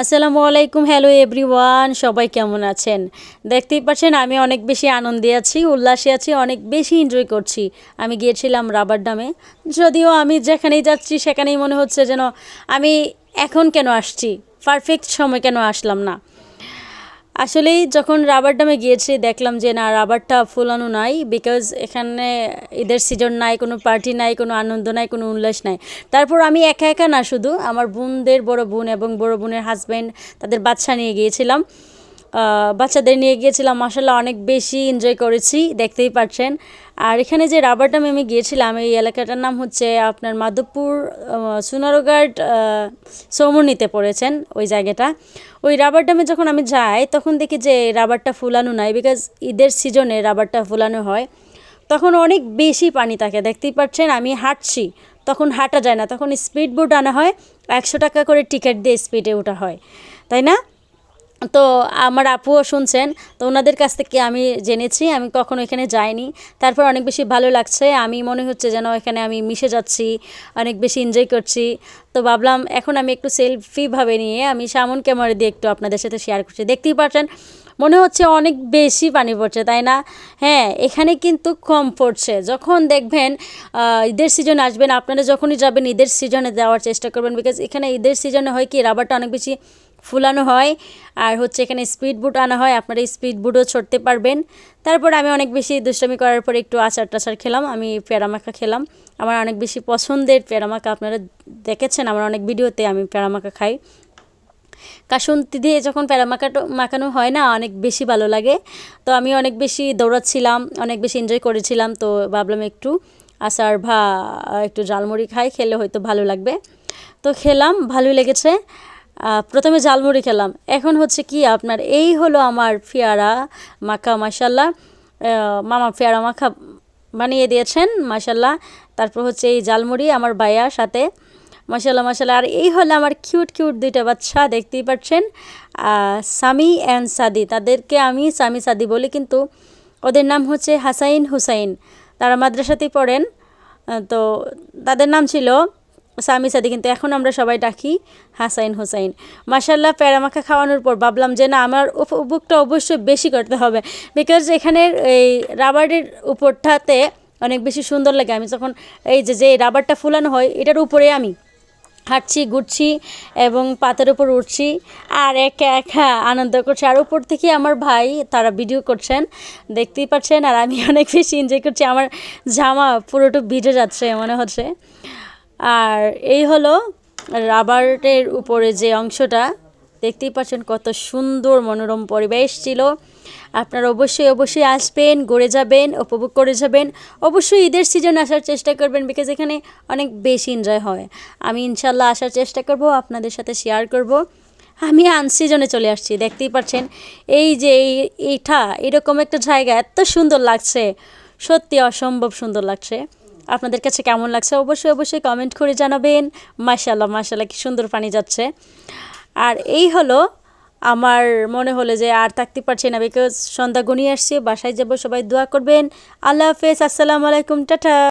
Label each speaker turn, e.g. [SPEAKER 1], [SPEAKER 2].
[SPEAKER 1] আসসালামু আলাইকুম, hello everyone, সবাই কেমন আছেন? দেখতেই পাচ্ছেন আমি অনেক বেশি আনন্দে আছি, উল্লাসে আছি, অনেক বেশি এনজয় করছি। আমি গিয়েছিলাম রাবার ডামে, যদিও আমি যেখানেই যাচ্ছি সেখানেই মনে হচ্ছে যেন আমি এখন কেন আসছি পারফেক্ট সময় কেন আসলাম না। আসলেই যখন রাবার ডামে গিয়েছি, দেখলাম যে না, রাবারটা ফুলানো নাই বিকজ এখানে ঈদের সিজন নাই, কোনো পার্টি নাই, কোনো আনন্দ নাই, কোনো উল্লাস নাই। তারপর আমি একা একা না, শুধু আমার বোনদের, বড় বোন এবং বড় বোনের হাজব্যান্ড তাদের বাচ্চা নিয়ে গিয়েছিলাম। বাচ্চাদের নিয়ে গিয়েছিলাম মাসাল্লাহ অনেক বেশি এনজয় করেছি, দেখতেই পাচ্ছেন। আর এখানে যে রাবার ডামে আমি গিয়েছিলাম, এই এলাকাটার নাম হচ্ছে আপনার মাধবপুর সুনারোঘাট সৌমনিতে পড়েছেন ওই জায়গাটা। ওই রাবার ডামে যখন আমি যাই, তখন দেখি যে রাবারটা ফুলানো নাই বিকজ ঈদের সিজনে রাবারটা ফুলানো হয়। তখন অনেক বেশি পানি থাকে, দেখতেই পাচ্ছেন, আমি হাঁটছি, তখন হাঁটা যায় না, তখন স্পিড বোট আনা হয়, একশো টাকা করে টিকিট দিয়ে স্পিডে ওঠা হয়, তাই না? তো আমার আপুও শুনছেন, তো ওনাদের কাছ থেকে আমি জেনেছি, আমি কখনো এখানে যাইনি। তারপর অনেক বেশি ভালো লাগছে, আমি মনে হচ্ছে যেন এখানে আমি মিশে যাচ্ছি, অনেক বেশি এনজয় করছি। তো ভাবলাম এখন আমি একটু সেলফিভাবে নিয়ে আমি সামন ক্যামেরা দিয়ে একটু আপনাদের সাথে শেয়ার করছি। দেখতেই পাচ্ছেন, মনে হচ্ছে অনেক বেশি পানি পড়ছে, তাই না? হ্যাঁ এখানে কিন্তু কম পড়ছে। যখন দেখবেন ঈদের সিজন আসবেন আপনারা যখনই যাবেন, ঈদের সিজনে যাওয়ার চেষ্টা করবেন বিকজ এখানে ঈদের সিজনে হয় কি রাবারটা অনেক বেশি ফুলানো হয়। আর হচ্ছে এখানে স্পিড বুট আনা হয়, আপনারা স্পিড বুটও ছড়তে পারবেন। তারপর আমি অনেক বেশি দুষ্টামি করার পরে একটু আচার টাচার খেলাম, আমি পেয়ারামাখা খেলাম। আমার অনেক বেশি পছন্দের পেয়ারামাখা আপনারা দেখেছেন, আমার অনেক ভিডিওতে আমি পেয়ারামাখা খাই। কাসুন্তি দিয়ে যখন প্যারা মাখাটো মাখানো হয় না, অনেক বেশি ভালো লাগে। তো আমি অনেক বেশি দৌড়াচ্ছিলাম, অনেক বেশি এনজয় করেছিলাম, তো ভাবলাম একটু আচার ভা একটু জালমুড়ি খাই, খেলে হয়তো ভালো লাগবে। তো খেলাম, ভালোই লেগেছে। প্রথমে ঝালমুড়ি খেলাম। এখন হচ্ছে কি, আপনার এই হলো আমার পেয়ারা মাখা মাসাল্লাহ মামা পেয়ারা মাখা বানিয়ে দিয়েছেন মাসাল্লাহ তারপর হচ্ছে এই জালমুড়ি আমার বায়ার সাথে মাসাল্লাহ মাসাল্লাহ আর এই হলো আমার কিউট কিউট দুইটা বাচ্চা, দেখতেই পাচ্ছেন। সামি অ্যান্ড সাদি। তাদেরকে আমি সামি সাদি বলি, কিন্তু ওদের নাম হচ্ছে হাসাইন হুসাইন। তারা মাদ্রাসাতেই পড়েন। তো তাদের নাম ছিল সামি সাদি কিন্তু এখন আমরা সবাই ডাকি হাসাইন হুসাইন। মাসাল্লাহ প্যারামাখা খাওয়ানোর পর ভাবলাম যে না, আমার উপভোগটা অবশ্যই বেশি করতে হবে। বিকজ এখানের এই রাবারের উপরটাতে অনেক বেশি সুন্দর লাগে। আমি যখন এই যে যে রাবারটা ফুলানো হয়, এটার উপরে আমি হাঁটছি, ঘুরছি এবং পাতের উপর উঠছি আর একা একা আনন্দ করছি। আর উপর থেকে আমার ভাই, তারা ভিডিও করছেন, দেখতেই পাচ্ছেন। আর আমি অনেক বেশি এনজয় করছি। আমার জামা পুরোটা ভিজে যাচ্ছে, মনে হচ্ছে। আর এই হলো রাবারের উপরে যে অংশটা, দেখতেই পাচ্ছেন কত সুন্দর মনোরম পরিবেশ ছিল। আপনারা অবশ্যই অবশ্যই আসবেন, ঘুরে যাবেন, উপভোগ করে যাবেন। অবশ্যই ঈদের সিজন আসার চেষ্টা করবেন বিকজ এখানে অনেক বেশি এনজয় হয়। আমি ইনশাল্লাহ আসার চেষ্টা করব, আপনাদের সাথে শেয়ার করব। আমি আনসিজনে চলে আসছি, দেখতেই পাচ্ছেন। এই যে এই- এইটা, এরকম একটা জায়গা, এত সুন্দর লাগছে। সত্যি অসম্ভব সুন্দর লাগছে। আপনাদের কাছে কেমন লাগছে অবশ্যই অবশ্যই কমেন্ট করে জানাবেন। মাশাল্লাহ মাশাল্লাহ কি সুন্দর পানি যাচ্ছে। আর এই হলো আমার মনে হলো যে আর থাকতে পারছি না বিকজ সন্ধ্যা ঘনিয়ে আসছে, বাসায় যাব, সবাই দোয়া করবেন। আল্লাহ হাফেজ, আসসালামু আলাইকুম, টাটা।